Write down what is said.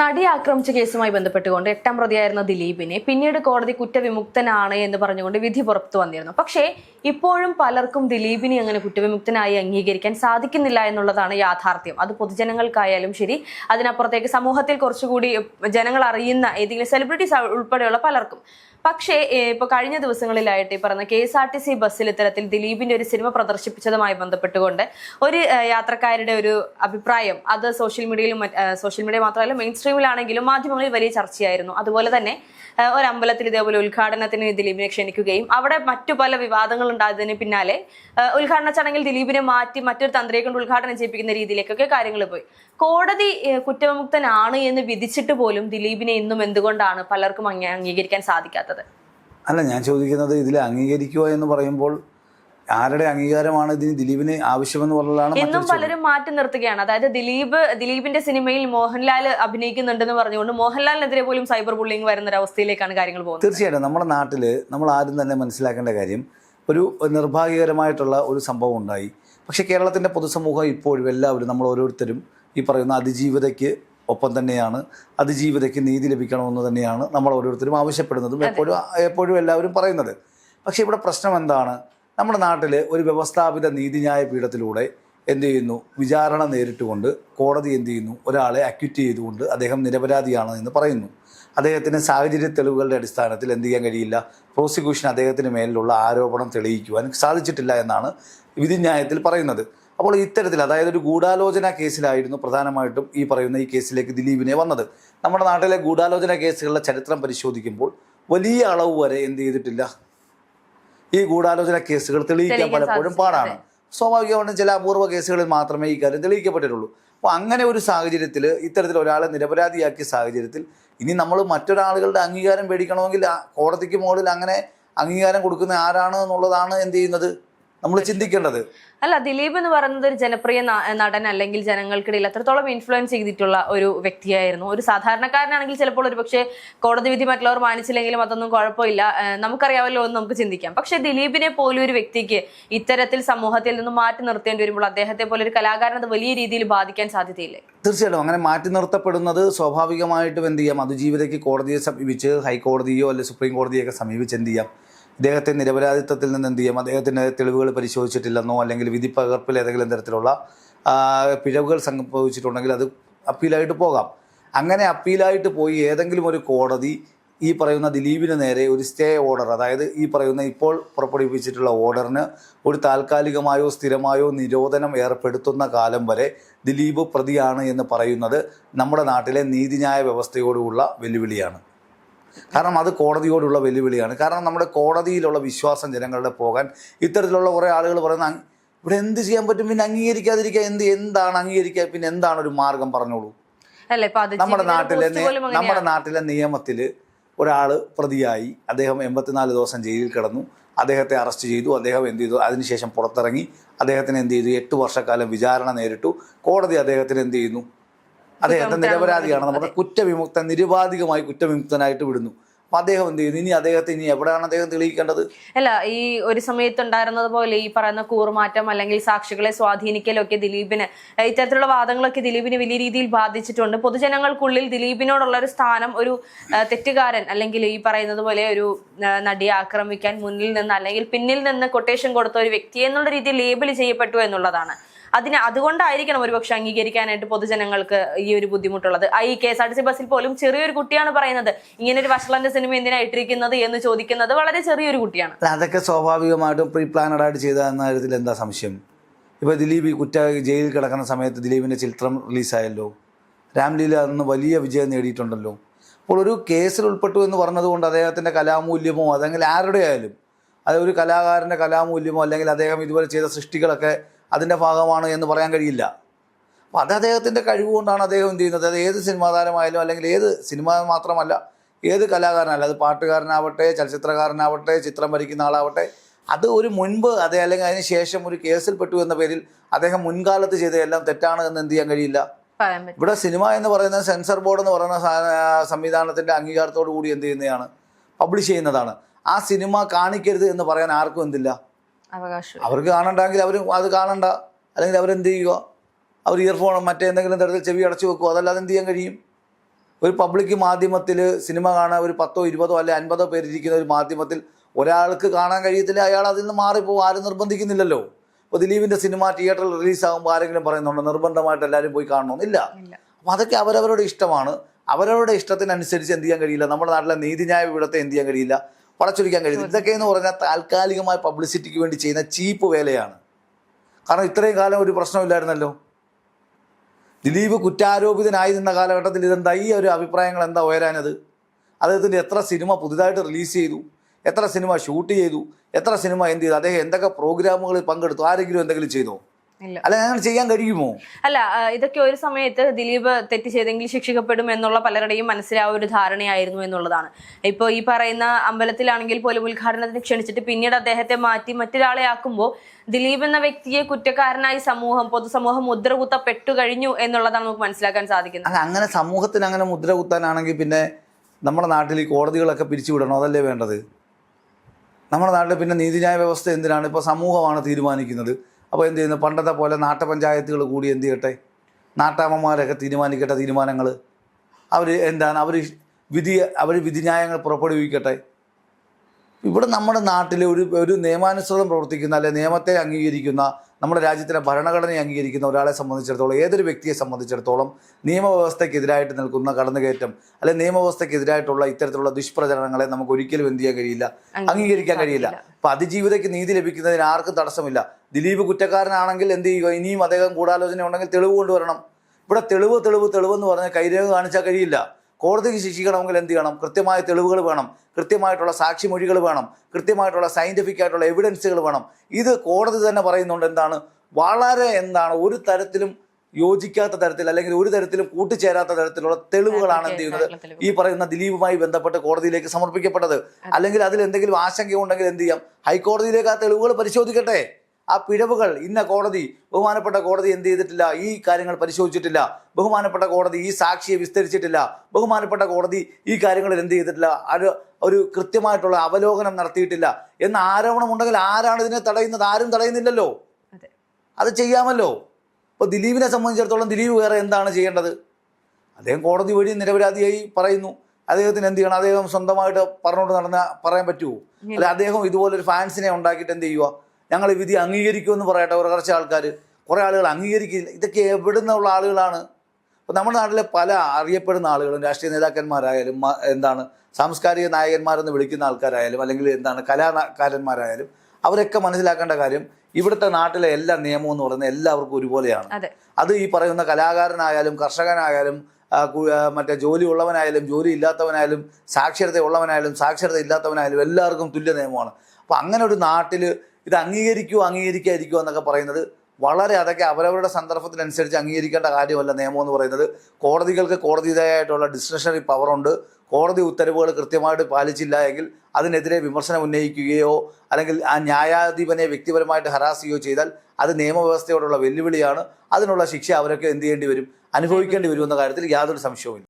നടി ആക്രമിച്ച കേസുമായി ബന്ധപ്പെട്ടുകൊണ്ട് എട്ടാം പ്രതിയായിരുന്ന ദിലീപിനെ പിന്നീട് കോടതി കുറ്റവിമുക്തനാണ് എന്ന് പറഞ്ഞുകൊണ്ട് വിധി പുറത്തു വന്നിരുന്നു. പക്ഷേ ഇപ്പോഴും പലർക്കും ദിലീപിനെ അങ്ങനെ കുറ്റവിമുക്തനായി അംഗീകരിക്കാൻ സാധിക്കുന്നില്ല എന്നുള്ളതാണ് യാഥാർത്ഥ്യം. അത് പൊതുജനങ്ങൾക്കായാലും ശരി അതിനപ്പുറത്തേക്ക് സമൂഹത്തിൽ കുറച്ചുകൂടി ജനങ്ങൾ അറിയുന്ന ഏതെങ്കിലും സെലിബ്രിറ്റീസ് ഉൾപ്പെടെയുള്ള പലർക്കും. പക്ഷേ ഇപ്പൊ കഴിഞ്ഞ ദിവസങ്ങളിലായിട്ട് ഈ പറഞ്ഞ K S R T C ബസ്സിൽ ഇത്തരത്തിൽ ദിലീപിന്റെ ഒരു സിനിമ പ്രദർശിപ്പിച്ചതുമായി ബന്ധപ്പെട്ടുകൊണ്ട് ഒരു യാത്രക്കാരുടെ ഒരു അഭിപ്രായം അത് സോഷ്യൽ മീഡിയയിലും സോഷ്യൽ മീഡിയ മാത്രമല്ല മെയിൻ സ്ട്രീമിലാണെങ്കിലും മാധ്യമങ്ങളിൽ വലിയ ചർച്ചയായിരുന്നു. അതുപോലെ തന്നെ ഒരു അമ്പലത്തിൽ ഇതേപോലെ ഉദ്ഘാടനത്തിന് ദിലീപിനെ ക്ഷണിക്കുകയും അവിടെ മറ്റു പല വിവാദങ്ങൾ ഉണ്ടായതിന് പിന്നാലെ ഉദ്ഘാടന ചടങ്ങിൽ ദിലീപിനെ മാറ്റി മറ്റൊരു തന്ത്രിയെ കൊണ്ട് ഉദ്ഘാടനം ചെയ്യിപ്പിക്കുന്ന രീതിയിലേക്കൊക്കെ കാര്യങ്ങൾ പോയി. കോടതി കുറ്റവിമുക്തനാണ് എന്ന് വിധിച്ചിട്ട് പോലും ദിലീപിനെ ഇന്നും എന്തുകൊണ്ടാണ് പലർക്കും അംഗീകരിക്കാൻ സാധിക്കാത്തത്? അല്ല ഞാൻ ചോദിക്കുന്നത് ഇതിൽ അംഗീകരിക്കുക എന്ന് പറയുമ്പോൾ ആരുടെ അംഗീകാരമാണ് ഇതിന് ദിലീപിന് ആവശ്യമെന്ന് പറഞ്ഞതാണ് എന്നും പലരും മാറ്റി നിർത്തുകയാണ്. അതായത് ദിലീപ് ദിലീപിന്റെ സിനിമയിൽ മോഹൻലാൽ അഭിനയിക്കുന്നുണ്ടെന്ന് പറഞ്ഞുകൊണ്ട് മോഹൻലാലിനെതിരെ പോലും സൈബർ ബുള്ളിംഗ് വരുന്ന ഒരു അവസ്ഥയിലേക്കാണ് കാര്യങ്ങൾ പോകുന്നത്. തീർച്ചയായിട്ടും നമ്മുടെ നാട്ടിൽ നമ്മൾ ആരും തന്നെ മനസ്സിലാക്കേണ്ട കാര്യം ഒരു നിർഭാഗ്യകരമായിട്ടുള്ള ഒരു സംഭവം ഉണ്ടായി. പക്ഷേ കേരളത്തിന്റെ പൊതുസമൂഹം ഇപ്പോഴും എല്ലാവരും നമ്മൾ ഓരോരുത്തരും ഈ പറയുന്ന അതിജീവിതയ്ക്ക് ഒപ്പം തന്നെയാണ് അതിജീവിതയ്ക്ക് നീതി ലഭിക്കണമെന്ന് തന്നെയാണ് നമ്മൾ ഓരോരുത്തരും ആവശ്യപ്പെടുന്നതും എപ്പോഴും എപ്പോഴും എല്ലാവരും പറയുന്നത്. പക്ഷേ ഇവിടെ പ്രശ്നം എന്താണ്? നമ്മുടെ നാട്ടിൽ ഒരു വ്യവസ്ഥാപിത നീതിന്യായ പീഠത്തിലൂടെ എന്ത് ചെയ്യുന്നു? വിചാരണ നേരിട്ടുകൊണ്ട് കോടതി എന്ത് ചെയ്യുന്നു? ഒരാളെ അക്യൂറ്റ് ചെയ്തുകൊണ്ട് അദ്ദേഹം നിരപരാധിയാണ് എന്ന് പറയുന്നു. അദ്ദേഹത്തിന് സാഹചര്യ തെളിവുകളുടെ അടിസ്ഥാനത്തിൽ എന്ത് ചെയ്യാൻ കഴിയില്ല? പ്രോസിക്യൂഷൻ അദ്ദേഹത്തിന് മേലിലുള്ള ആരോപണം തെളിയിക്കുവാൻ സാധിച്ചിട്ടില്ല എന്നാണ് വിധിന്യായത്തിൽ പറയുന്നത്. അപ്പോൾ ഇത്തരത്തിൽ അതായത് ഒരു ഗൂഢാലോചന കേസിലായിരുന്നു പ്രധാനമായിട്ടും ഈ പറയുന്ന ഈ കേസിലേക്ക് ദിലീപിനെ വന്നത്. നമ്മുടെ നാട്ടിലെ ഗൂഢാലോചന കേസുകളുടെ ചരിത്രം പരിശോധിക്കുമ്പോൾ വലിയ അളവ് വരെ എന്ത് ചെയ്തിട്ടില്ല? ഈ ഗൂഢാലോചന കേസുകൾ തെളിയിക്കാൻ പലപ്പോഴും പാടാണ്. സ്വാഭാവികമായിട്ടും ചില അപൂർവ കേസുകളിൽ മാത്രമേ ഈ കാര്യം തെളിയിക്കപ്പെട്ടിട്ടുള്ളൂ. അപ്പോൾ അങ്ങനെ ഒരു സാഹചര്യത്തിൽ ഇത്തരത്തിൽ ഒരാളെ നിരപരാധിയാക്കിയ സാഹചര്യത്തിൽ ഇനി നമ്മൾ മറ്റൊരാളുകളുടെ അംഗീകാരം മേടിക്കണമെങ്കിൽ കോടതിക്ക് മുകളിൽ അങ്ങനെ അംഗീകാരം കൊടുക്കുന്ന ആരാണ് എന്നുള്ളതാണ് എന്ത് ചെയ്യുന്നത്? നമ്മൾ ചിന്തിക്കേണ്ടത്. അല്ല ദിലീപ് എന്ന് പറയുന്നത് ഒരു ജനപ്രിയ നടൻ അല്ലെങ്കിൽ ജനങ്ങൾക്കിടയിൽ അത്രത്തോളം ഇൻഫ്ലുവൻസ് ചെയ്തിട്ടുള്ള ഒരു വ്യക്തിയായിരുന്നു. ഒരു സാധാരണക്കാരനാണെങ്കിൽ ചിലപ്പോൾ ഒരു പക്ഷേ കോടതി വിധി മറ്റുള്ളവർ മാനിച്ചില്ലെങ്കിലും അതൊന്നും കുഴപ്പമില്ല. നമുക്കറിയാമല്ലോ എന്ന് നമുക്ക് ചിന്തിക്കാം. പക്ഷെ ദിലീപിനെ പോലും ഒരു വ്യക്തിക്ക് ഇത്തരത്തിൽ സമൂഹത്തിൽ നിന്ന് മാറ്റി നിർത്തേണ്ടി വരുമ്പോൾ അദ്ദേഹത്തെ പോലെ ഒരു കലാകാരൻ അത് വലിയ രീതിയിൽ ബാധിക്കാൻ സാധ്യതയില്ലേ? തീർച്ചയായിട്ടും. അങ്ങനെ മാറ്റി നിർത്തപ്പെടുന്നത് സ്വാഭാവികമായിട്ടും എന്ത് ചെയ്യാം? അതിജീവിതയ്ക്ക് കോടതിയെ സമീപിച്ച് ഹൈക്കോടതിയോ അല്ലെങ്കിൽ സുപ്രീം കോടതിയൊക്കെ സമീപിച്ച് എന്ത് ചെയ്യാം? ഇദ്ദേഹത്തെ നിരപരാധിത്വത്തിൽ നിന്ന് എന്ത് ചെയ്യും? അദ്ദേഹത്തിന്റെ തെളിവുകൾ പരിശോധിച്ചിട്ടില്ലെന്നോ അല്ലെങ്കിൽ വിധി പകർപ്പിൽ ഏതെങ്കിലും തരത്തിലുള്ള പിഴവുകൾ സംഭവിച്ചിട്ടുണ്ടെങ്കിൽ അത് അപ്പീലായിട്ട് പോകാം. അങ്ങനെ അപ്പീലായിട്ട് പോയി ഏതെങ്കിലും ഒരു കോടതി ഈ പറയുന്ന ദിലീപിന് നേരെ ഒരു സ്റ്റേ ഓർഡർ അതായത് ഈ പറയുന്ന ഇപ്പോൾ പുറപ്പെടുവിപ്പിച്ചിട്ടുള്ള ഓർഡറിന് ഒരു താൽക്കാലികമായോ സ്ഥിരമായോ നിരോധനം ഏർപ്പെടുത്തുന്ന കാലം വരെ ദിലീപ് പ്രതിയാണ് എന്ന് പറയുന്നത് നമ്മുടെ നാട്ടിലെ നീതിന്യായ വ്യവസ്ഥയോടുള്ള വെല്ലുവിളിയാണ്. കാരണം അത് കോടതിയോടുള്ള വെല്ലുവിളിയാണ്. കാരണം നമ്മുടെ കോടതിയിലുള്ള വിശ്വാസം ജനങ്ങളുടെ പോകാൻ ഇത്തരത്തിലുള്ള കുറേ ആളുകൾ പറയുന്ന ഇവിടെ എന്ത് ചെയ്യാൻ പറ്റും? പിന്നെ അംഗീകരിക്കാതിരിക്കുക എന്ത്? എന്താണ് അംഗീകരിക്കുക പിന്നെ എന്താണ് ഒരു മാർഗം? പറഞ്ഞോളൂ. നമ്മുടെ നാട്ടിലെ നമ്മുടെ നാട്ടിലെ നിയമത്തിൽ ഒരാൾ പ്രതിയായി. അദ്ദേഹം എൺപത്തിനാല് ദിവസം ജയിലിൽ കിടന്നു. അദ്ദേഹത്തെ അറസ്റ്റ് ചെയ്തു. അദ്ദേഹം എന്ത് ചെയ്തു? അതിനുശേഷം പുറത്തിറങ്ങി. അദ്ദേഹത്തിന് എന്ത് ചെയ്തു? എട്ട് വർഷക്കാലം വിചാരണ നേരിട്ടു. കോടതി അദ്ദേഹത്തിന് എന്ത് ചെയ്യുന്നു? അദ്ദേഹത്തെ നിരപരാധിയാണ്. നമ്മുടെ കുറ്റവിമുക്ത നിരുപാധികമായി കുറ്റവിമുക്തനായിട്ട് വിടുന്നു. അപ്പം അദ്ദേഹം എന്ത് ചെയ്യുന്നു ഇനി അദ്ദേഹത്തെ ഇനി എവിടെയാണ് അദ്ദേഹം തെളിയിക്കേണ്ടത്? അല്ല ഈ ഒരു സമയത്ത് ഉണ്ടായിരുന്നത് പോലെ ഈ പറയുന്ന കൂറുമാറ്റം അല്ലെങ്കിൽ സാക്ഷികളെ സ്വാധീനിക്കലൊക്കെ ദിലീപിന് ഇത്തരത്തിലുള്ള വാദങ്ങളൊക്കെ ദിലീപിന് വലിയ രീതിയിൽ ബാധിച്ചിട്ടുണ്ട്. പൊതുജനങ്ങൾക്കുള്ളിൽ ദിലീപിനോടുള്ള ഒരു സ്ഥാനം ഒരു തെറ്റുകാരൻ അല്ലെങ്കിൽ ഈ പറയുന്നത് പോലെ ഒരു നടിയെ ആക്രമിക്കാൻ മുന്നിൽ നിന്ന് അല്ലെങ്കിൽ പിന്നിൽ നിന്ന് കൊട്ടേഷൻ കൊടുത്ത ഒരു വ്യക്തി എന്നുള്ള രീതിയിൽ ലേബിൾ ചെയ്യപ്പെട്ടു എന്നുള്ളതാണ്. അതിന് അതുകൊണ്ടായിരിക്കണം ഒരുപക്ഷെ അംഗീകരിക്കാനായിട്ട് പൊതുജനങ്ങൾക്ക് ഈ ഒരു ബുദ്ധിമുട്ടുള്ളത്. ഈ K S R T C ബസ്സിൽ പോലും ചെറിയൊരു കുട്ടിയാണ് പറയുന്നത്. ഇങ്ങനെ ഒരു വഷളന്റെ സിനിമ എന്തിനാ ഇട്ടിരിക്കുന്നത് എന്ന് ചോദിക്കുന്നത് വളരെ ചെറിയൊരു കുട്ടിയാണ്. അതൊക്കെ സ്വാഭാവികമായിട്ടും പ്രീ പ്ലാനഡ് ആയിട്ട് ചെയ്ത എന്ന കാര്യത്തിൽ എന്താ സംശയം? ഇപ്പോൾ ദിലീപ് കുറ്റ ജയിലിൽ കിടക്കുന്ന സമയത്ത് ദിലീപിന്റെ ചിത്രം റിലീസായല്ലോ. രാംലീല അന്ന് വലിയ വിജയം നേടിയിട്ടുണ്ടല്ലോ. അപ്പോൾ ഒരു കേസിൽ ഉൾപ്പെട്ടു എന്ന് പറഞ്ഞതുകൊണ്ട് അദ്ദേഹത്തിന്റെ കലാമൂല്യമോ അതെങ്കിൽ ആരുടെ ആയാലും അത് ഒരു കലാകാരന്റെ കലാമൂല്യമോ അല്ലെങ്കിൽ അദ്ദേഹം ഇതുപോലെ ചെയ്ത സൃഷ്ടികളൊക്കെ അതിന്റെ ഭാഗമാണ് എന്ന് പറയാൻ കഴിയില്ല. അപ്പം അത് അദ്ദേഹത്തിന്റെ കഴിവുകൊണ്ടാണ് അദ്ദേഹം എന്ത് ചെയ്യുന്നത്? അത് ഏത് സിനിമാ താരമായാലും അല്ലെങ്കിൽ ഏത് സിനിമ മാത്രമല്ല ഏത് കലാകാരനല്ല അത് പാട്ടുകാരനാവട്ടെ ചലച്ചിത്രകാരനാവട്ടെ ചിത്രം വരയ്ക്കുന്ന ആളാവട്ടെ അത് ഒരു മുൻപ് അതേ അല്ലെങ്കിൽ അതിന് ശേഷം ഒരു കേസിൽ പെട്ടു എന്ന പേരിൽ അദ്ദേഹം മുൻകാലത്ത് ചെയ്തതെല്ലാം തെറ്റാണ് എന്ന് എന്ത് ചെയ്യാൻ കഴിയില്ല. ഇവിടെ സിനിമ എന്ന് പറയുന്നത് സെൻസർ ബോർഡ് എന്ന് പറയുന്ന സംവിധാനത്തിന്റെ അംഗീകാരത്തോടു കൂടി എന്ത് ചെയ്യുന്നതാണ്? പബ്ലിഷ് ചെയ്യുന്നതാണ്. ആ സിനിമ കാണിക്കരുത് എന്ന് പറയാൻ ആർക്കും എന്തില്ല. അവർക്ക് കാണണ്ടെങ്കിൽ അവർ അത് കാണണ്ട. അല്ലെങ്കിൽ അവരെന്ത് ചെയ്യുക? അവർ ഇയർഫോൺ മറ്റേ എന്തെങ്കിലും തരത്തിൽ ചെവി അടച്ചു വെക്കുക അതല്ലാതെ എന്ത് ചെയ്യാൻ കഴിയും? ഒരു പബ്ലിക് മാധ്യമത്തിൽ സിനിമ കാണാൻ ഒരു പത്തോ ഇരുപതോ അല്ലെ അൻപതോ പേരിരിക്കുന്ന ഒരു മാധ്യമത്തിൽ ഒരാൾക്ക് കാണാൻ കഴിയത്തില്ല അയാൾ അതിൽ നിന്ന് മാറിപ്പോകും ആരും നിർബന്ധിക്കുന്നില്ലല്ലോ. ഇപ്പോൾ ദിലീപിന്റെ സിനിമ തിയേറ്ററിൽ റിലീസാകുമ്പോൾ ആരെങ്കിലും പറയുന്നുണ്ടോ? നിർബന്ധമായിട്ട് എല്ലാവരും പോയി കാണണമെന്നില്ല ഇല്ല. അപ്പം അതൊക്കെ അവരവരുടെ ഇഷ്ടമാണ്. അവരവരുടെ ഇഷ്ടത്തിനനുസരിച്ച് എന്ത് ചെയ്യാൻ കഴിയില്ല. നമ്മുടെ നാട്ടിലെ നീതിന്യായ വിവിടത്തെ എന്ത് ചെയ്യാൻ കഴിയില്ല? വളച്ചൊടിക്കാൻ കഴിയും ഇതൊക്കെ എന്ന് പറഞ്ഞാൽ താൽക്കാലികമായ പബ്ലിസിറ്റിക്ക് വേണ്ടി ചെയ്യുന്ന ചീപ്പ് വേലയാണ്. കാരണം ഇത്രയും കാലം ഒരു പ്രശ്നമില്ലായിരുന്നല്ലോ. ദിലീപ് കുറ്റാരോപിതനായി നിന്ന കാലഘട്ടത്തിൽ ഇതെന്താ? ഈ ഒരു അഭിപ്രായങ്ങൾ എന്താ ഉയരാനത് അദ്ദേഹത്തിന്റെ എത്ര സിനിമ പുതുതായിട്ട് റിലീസ് ചെയ്തു? എത്ര സിനിമ ഷൂട്ട് ചെയ്തു? എത്ര സിനിമ എന്ത് ചെയ്തു? അദ്ദേഹം എന്തൊക്കെ പ്രോഗ്രാമുകളിൽ പങ്കെടുത്തു? ആരെങ്കിലും എന്തെങ്കിലും ചെയ്തോ? അല്ല ഞങ്ങൾ ചെയ്യാൻ കഴിയുമോ? അല്ല ഇതൊക്കെ ഒരു സമയത്ത് ദിലീപ് തെറ്റ് ചെയ്തെങ്കിൽ ശിക്ഷിക്കപ്പെടും എന്നുള്ള പലരുടെയും മനസ്സിൽ ആ ഒരു ധാരണയായിരുന്നു എന്നുള്ളതാണ്. ഇപ്പോൾ ഈ പറയുന്ന അമ്പലത്തിലാണെങ്കിൽ പോലും ഉദ്ഘാടനത്തിന് ക്ഷണിച്ചിട്ട് പിന്നീട് അദ്ദേഹത്തെ മാറ്റി മറ്റൊരാളെ ആക്കുമ്പോൾ ദിലീപ് എന്ന വ്യക്തിയെ കുറ്റക്കാരനായി സമൂഹം പൊതുസമൂഹം മുദ്രകുത്തപ്പെട്ടു കഴിഞ്ഞു എന്നുള്ളതാണ് നമുക്ക് മനസ്സിലാക്കാൻ സാധിക്കുന്നത്. അങ്ങനെ സമൂഹത്തിന് അങ്ങനെ മുദ്ര കുത്താനാണെങ്കിൽ പിന്നെ നമ്മുടെ നാട്ടിൽ ഈ കോടതികളൊക്കെ പിരിച്ചുവിടണോ? അതല്ലേ വേണ്ടത്? നമ്മുടെ നാട്ടിൽ പിന്നെ നീതിന്യായ വ്യവസ്ഥ എന്തിനാണ്? ഇപ്പോൾ സമൂഹമാണ് തീരുമാനിക്കുന്നത്. അപ്പോൾ എന്ത് ചെയ്യുന്നു? പണ്ടത്തെ പോലെ നാട്ടുപഞ്ചായത്തുകൾ കൂടി എന്ത് ചെയ്യട്ടെ? നാട്ടാമ്മമാരൊക്കെ തീരുമാനിക്കട്ടെ തീരുമാനങ്ങൾ അവർ എന്താണ്? അവർ വിധി അവർ വിധിന്യായങ്ങൾ പുറപ്പെടുവിക്കട്ടെ. ഇവിടെ നമ്മുടെ നാട്ടിൽ ഒരു ഒരു നിയമാനുസൃതം പ്രവർത്തിക്കുന്ന അല്ലെ നിയമത്തെ അംഗീകരിക്കുന്ന നമ്മുടെ രാജ്യത്തിലെ ഭരണഘടനയെ അംഗീകരിക്കുന്ന ഒരാളെ സംബന്ധിച്ചിടത്തോളം ഏതൊരു വ്യക്തിയെ സംബന്ധിച്ചിടത്തോളം നിയമവ്യവസ്ഥയ്ക്കെതിരായിട്ട് നിൽക്കുന്ന കടന്നുകയറ്റം അല്ലെ നിയമവ്യവസ്ഥയ്ക്കെതിരായിട്ടുള്ള ഇത്തരത്തിലുള്ള ദുഷ്പ്രചരണങ്ങളെ നമുക്ക് ഒരിക്കലും എന്ത് ചെയ്യാൻ കഴിയില്ല. അംഗീകരിക്കാൻ കഴിയില്ല. അപ്പൊ അതിജീവിതയ്ക്ക് നീതി ലഭിക്കുന്നതിന് ആർക്കും തടസ്സമില്ല. ദിലീപ് കുറ്റക്കാരനാണെങ്കിൽ എന്ത് ചെയ്യുക? ഇനിയും അദ്ദേഹം ഗൂഢാലോചന ഉണ്ടെങ്കിൽ തെളിവ് കൊണ്ടുവരണം. ഇവിടെ തെളിവ് തെളിവ് തെളിവെന്ന് പറഞ്ഞാൽ കൈരേഖ കാണിച്ചാൽ കഴിയില്ല. കോടതിക്ക് ശിക്ഷിക്കണമെങ്കിൽ എന്ത് ചെയ്യണം? കൃത്യമായ തെളിവുകൾ വേണം. കൃത്യമായിട്ടുള്ള സാക്ഷിമൊഴികൾ വേണം. കൃത്യമായിട്ടുള്ള സയന്റിഫിക് ആയിട്ടുള്ള എവിഡൻസുകൾ വേണം. ഇത് കോടതി തന്നെ പറയുന്നുണ്ട് എന്താണ്? വളരെ എന്താണ്? ഒരു തരത്തിലും യോജിക്കാത്ത തരത്തിൽ അല്ലെങ്കിൽ ഒരു തരത്തിലും കൂട്ടിച്ചേരാത്ത തരത്തിലുള്ള തെളിവുകളാണ് എന്ത് ചെയ്യുന്നത്? ഈ പറയുന്ന ദിലീപുമായി ബന്ധപ്പെട്ട് കോടതിയിലേക്ക് സമർപ്പിക്കപ്പെട്ടത്. അല്ലെങ്കിൽ അതിൽ എന്തെങ്കിലും ആശങ്കയുണ്ടെങ്കിൽ എന്ത് ചെയ്യാം? ഹൈക്കോടതിയിലേക്ക് ആ തെളിവുകൾ പരിശോധിക്കട്ടെ. ആ പിഴവുകൾ ഇന്ന കോടതി ബഹുമാനപ്പെട്ട കോടതി എന്ത് ചെയ്തിട്ടില്ല? ഈ കാര്യങ്ങൾ പരിശോധിച്ചിട്ടില്ല. ബഹുമാനപ്പെട്ട കോടതി ഈ സാക്ഷിയെ വിസ്തരിച്ചിട്ടില്ല. ബഹുമാനപ്പെട്ട കോടതി ഈ കാര്യങ്ങളിൽ എന്ത് ചെയ്തിട്ടില്ല? ഒരു ഒരു കൃത്യമായിട്ടുള്ള അവലോകനം നടത്തിയിട്ടില്ല. എന്ന ആരോപണം ഉണ്ടെങ്കിൽ ആരാണ് ഇതിനെ തടയുന്നത്? ആരും തടയുന്നില്ലല്ലോ. അതെ. അത് ചെയ്യാമല്ലോ. ഇപ്പോൾ ദിലീപിനെ സംബന്ധിച്ചിടത്തോളം ദിലീപ് വേറെ എന്താണ് ചെയ്യേണ്ടത്? അദ്ദേഹം കോടതി വഴി നിരപരാധിയായി പറയുന്നു. അദ്ദേഹത്തിന് എന്ത് ചെയ്യണം? അദ്ദേഹം സ്വന്തമായിട്ട് പറഞ്ഞുകൊണ്ട് നടന്ന പറയാൻ പറ്റുമോ? അല്ലെ അദ്ദേഹം ഇതുപോലൊരു ഫാൻസിനെ ഉണ്ടാക്കിയിട്ട് എന്ത് ചെയ്യുക ഞങ്ങൾ ഈ വിധി അംഗീകരിക്കുമെന്ന് പറയട്ടെ ഒരു കുറച്ച് ആൾക്കാർ കുറേ ആളുകൾ അംഗീകരിക്കില്ല ഇതൊക്കെ എവിടെ നിന്നുള്ള ആളുകളാണ്? അപ്പോൾ നമ്മുടെ നാട്ടിലെ പല അറിയപ്പെടുന്ന ആളുകളും രാഷ്ട്രീയ നേതാക്കന്മാരായാലും എന്താണ് സാംസ്കാരിക നായകന്മാരെന്ന് വിളിക്കുന്ന ആൾക്കാരായാലും അല്ലെങ്കിൽ എന്താണ് കലാകാരന്മാരായാലും അവരൊക്കെ മനസ്സിലാക്കേണ്ട കാര്യം ഇവിടുത്തെ നാട്ടിലെ എല്ലാ നിയമവും എന്ന് പറയുന്നത് എല്ലാവർക്കും ഒരുപോലെയാണ്. അതെ. ഈ പറയുന്ന കലാകാരനായാലും കർഷകനായാലും മറ്റേ ജോലി ഉള്ളവനായാലും ജോലി ഇല്ലാത്തവനായാലും സാക്ഷരത ഉള്ളവനായാലും സാക്ഷരത ഇല്ലാത്തവനായാലും എല്ലാവർക്കും തുല്യ നിയമമാണ്. അപ്പോൾ അങ്ങനെ ഒരു നാട്ടിൽ ഇത് അംഗീകരിക്കുമോ അംഗീകരിക്കാതിരിക്കുമോ എന്നൊക്കെ പറയുന്നത് വളരെ അതൊക്കെ അവരവരുടെ സന്ദർഭത്തിനനുസരിച്ച് അംഗീകരിക്കേണ്ട കാര്യമല്ല നിയമം എന്ന് പറയുന്നത്. കോടതികൾക്ക് കോടതിയുടേതായിട്ടുള്ള ഡിസ്ക്രിഷണറി പവറുണ്ട് കോടതി ഉത്തരവുകൾ കൃത്യമായിട്ട് പാലിച്ചില്ല എങ്കിൽ അതിനെതിരെ വിമർശനം ഉന്നയിക്കുകയോ അല്ലെങ്കിൽ ആ ന്യായാധിപനെ വ്യക്തിപരമായിട്ട് ഹരാസ് ചെയ്യുകയോ ചെയ്താൽ അത് നിയമവ്യവസ്ഥയോടുള്ള വെല്ലുവിളിയാണ്. അതിനുള്ള ശിക്ഷ അവരൊക്കെ എന്ത് ചെയ്യേണ്ടി വരും? അനുഭവിക്കേണ്ടി വരുമെന്ന കാര്യത്തിൽ യാതൊരു സംശയവുമില്ല.